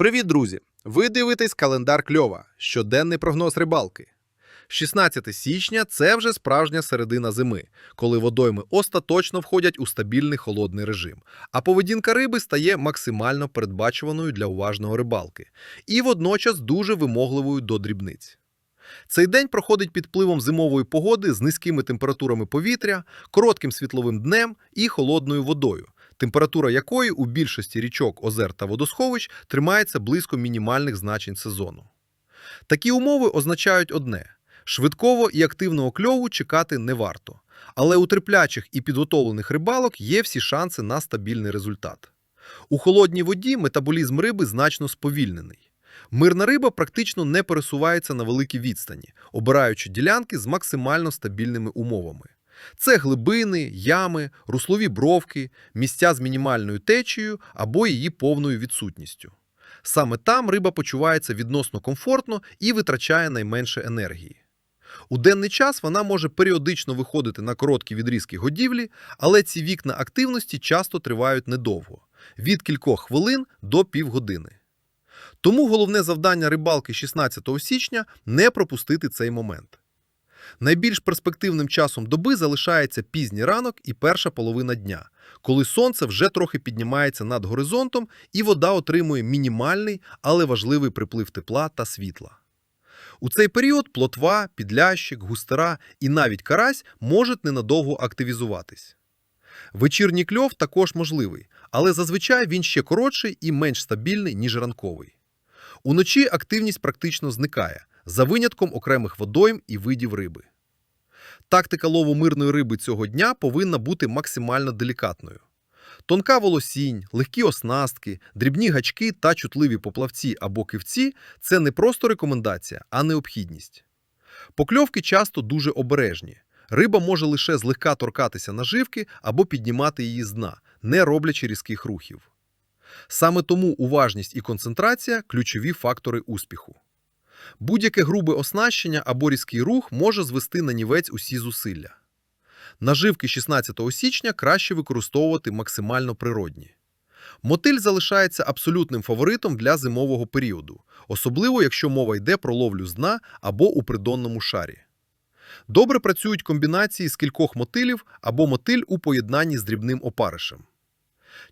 Привіт, друзі! Ви дивитесь календар кльова, щоденний прогноз рибалки. 16 січня це вже справжня середина зими, коли водойми остаточно входять у стабільний холодний режим, а поведінка риби стає максимально передбачуваною для уважного рибалки і водночас дуже вимогливою до дрібниць. Цей день проходить під впливом зимової погоди з низькими температурами повітря, коротким світловим днем і холодною водою, температура якої у більшості річок, озер та водосховищ тримається близько мінімальних значень сезону. Такі умови означають одне: швидкого і активного кльову чекати не варто, але у терплячих і підготовлених рибалок є всі шанси на стабільний результат. У холодній воді метаболізм риби значно сповільнений. Мирна риба практично не пересувається на великій відстані, обираючи ділянки з максимально стабільними умовами. Це глибини, ями, руслові бровки, місця з мінімальною течією або її повною відсутністю. Саме там риба почувається відносно комфортно і витрачає найменше енергії. У денний час вона може періодично виходити на короткі відрізки годівлі, але ці вікна активності часто тривають недовго від кількох хвилин до півгодини. Тому головне завдання рибалки 16 січня не пропустити цей момент. Найбільш перспективним часом доби залишається пізній ранок і перша половина дня, коли сонце вже трохи піднімається над горизонтом і вода отримує мінімальний, але важливий приплив тепла та світла. У цей період плотва, підлящик, густера і навіть карась можуть ненадовго активізуватись. Вечірній кльов також можливий, але зазвичай він ще коротший і менш стабільний, ніж ранковий. Уночі активність практично зникає, за винятком окремих водойм і видів риби. Тактика лову мирної риби цього дня повинна бути максимально делікатною. Тонка волосінь, легкі оснастки, дрібні гачки та чутливі поплавці або кивці це не просто рекомендація, а необхідність. Покльовки часто дуже обережні. Риба може лише злегка торкатися наживки або піднімати її з дна, не роблячи різких рухів. Саме тому уважність і концентрація ключові фактори успіху. Будь-яке грубе оснащення або різкий рух може звести на нівець усі зусилля. Наживки 16 січня краще використовувати максимально природні. Мотиль залишається абсолютним фаворитом для зимового періоду, особливо якщо мова йде про ловлю з дна або у придонному шарі. Добре працюють комбінації з кількох мотилів або мотиль у поєднанні з дрібним опаришем.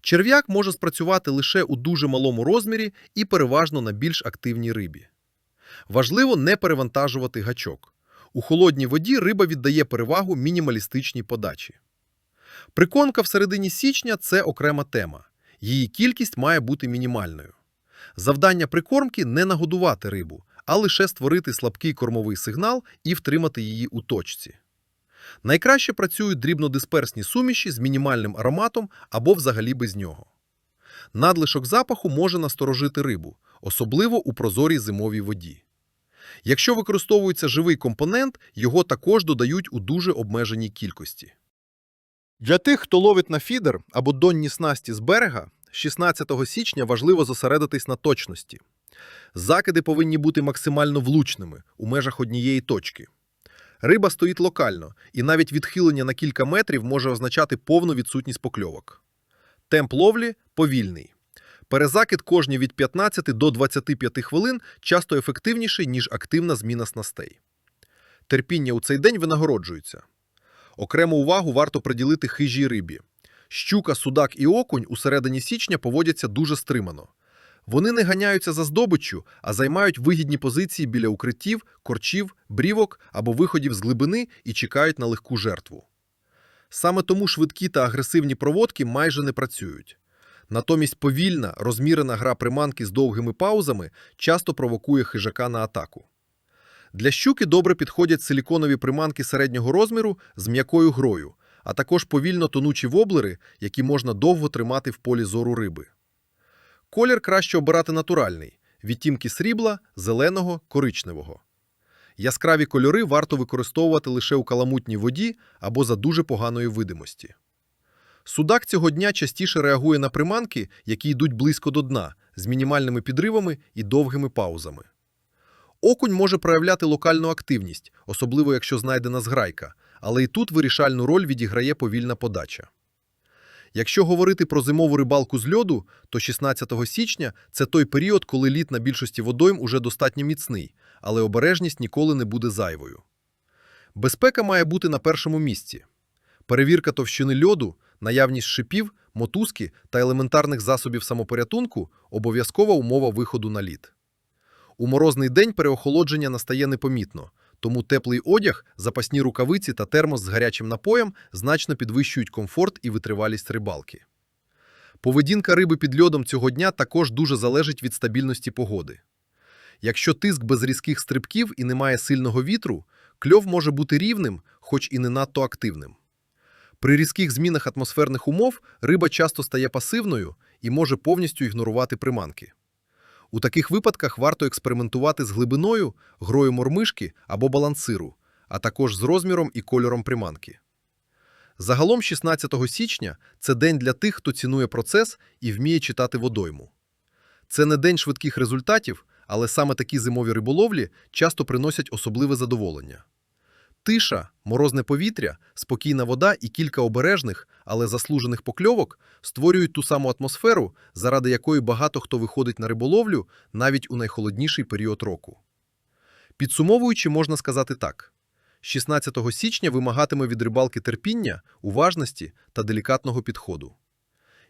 Черв'як може спрацювати лише у дуже малому розмірі і переважно на більш активній рибі. Важливо не перевантажувати гачок. У холодній воді риба віддає перевагу мінімалістичній подачі. Приконка в середині січня це окрема тема. Її кількість має бути мінімальною. Завдання прикормки не нагодувати рибу, а лише створити слабкий кормовий сигнал і втримати її у точці. Найкраще працюють дрібнодисперсні суміші з мінімальним ароматом або взагалі без нього. Надлишок запаху може насторожити рибу, особливо у прозорій зимовій воді. Якщо використовується живий компонент, його також додають у дуже обмеженій кількості. Для тих, хто ловить на фідер або донні снасті з берега, 16 січня важливо зосередитись на точності. Закиди повинні бути максимально влучними у межах однієї точки. Риба стоїть локально, і навіть відхилення на кілька метрів може означати повну відсутність покльовок. Темп ловлі повільний. Перезакид кожні від 15 до 25 хвилин часто ефективніший, ніж активна зміна снастей. Терпіння у цей день винагороджується. Окрему увагу варто приділити хижій рибі. Щука, судак і окунь у середині січня поводяться дуже стримано. Вони не ганяються за здобиччю, а займають вигідні позиції біля укриттів, корчів, брівок або виходів з глибини і чекають на легку жертву. Саме тому швидкі та агресивні проводки майже не працюють. Натомість повільна, розмірена гра приманки з довгими паузами часто провокує хижака на атаку. Для щуки добре підходять силіконові приманки середнього розміру з м'якою грою, а також повільно тонучі воблери, які можна довго тримати в полі зору риби. Колір краще обирати натуральний відтінки срібла, зеленого, коричневого. Яскраві кольори варто використовувати лише у каламутній воді або за дуже поганої видимості. Судак цього дня частіше реагує на приманки, які йдуть близько до дна, з мінімальними підривами і довгими паузами. Окунь може проявляти локальну активність, особливо якщо знайдена зграйка, але і тут вирішальну роль відіграє повільна подача. Якщо говорити про зимову рибалку з льоду, то 16 січня це той період, коли лід на більшості водойм уже достатньо міцний, але обережність ніколи не буде зайвою. Безпека має бути на першому місці. Перевірка товщини льоду, наявність шипів, мотузки та елементарних засобів самопорятунку – обов'язкова умова виходу на лід. У морозний день переохолодження настає непомітно, тому теплий одяг, запасні рукавиці та термос з гарячим напоєм значно підвищують комфорт і витривалість рибалки. Поведінка риби під льодом цього дня також дуже залежить від стабільності погоди. Якщо тиск без різких стрибків і немає сильного вітру, кльов може бути рівним, хоч і не надто активним. При різких змінах атмосферних умов риба часто стає пасивною і може повністю ігнорувати приманки. У таких випадках варто експериментувати з глибиною, грою мормишки або балансиру, а також з розміром і кольором приманки. Загалом 16 січня це день для тих, хто цінує процес і вміє читати водойму. Це не день швидких результатів, але саме такі зимові риболовлі часто приносять особливе задоволення. Тиша, морозне повітря, спокійна вода і кілька обережних, але заслужених покльовок створюють ту саму атмосферу, заради якої багато хто виходить на риболовлю навіть у найхолодніший період року. Підсумовуючи, можна сказати так: 16 січня вимагатиме від рибалки терпіння, уважності та делікатного підходу.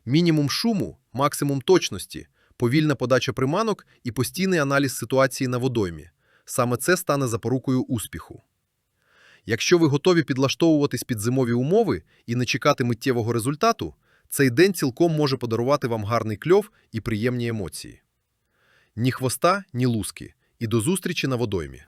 Мінімум шуму, максимум точності, повільна подача приманок і постійний аналіз ситуації на водоймі. Саме це стане запорукою успіху. Якщо ви готові підлаштовуватись під зимові умови і не чекати миттєвого результату, цей день цілком може подарувати вам гарний кльов і приємні емоції. Ні хвоста, ні луски. І до зустрічі на водоймі.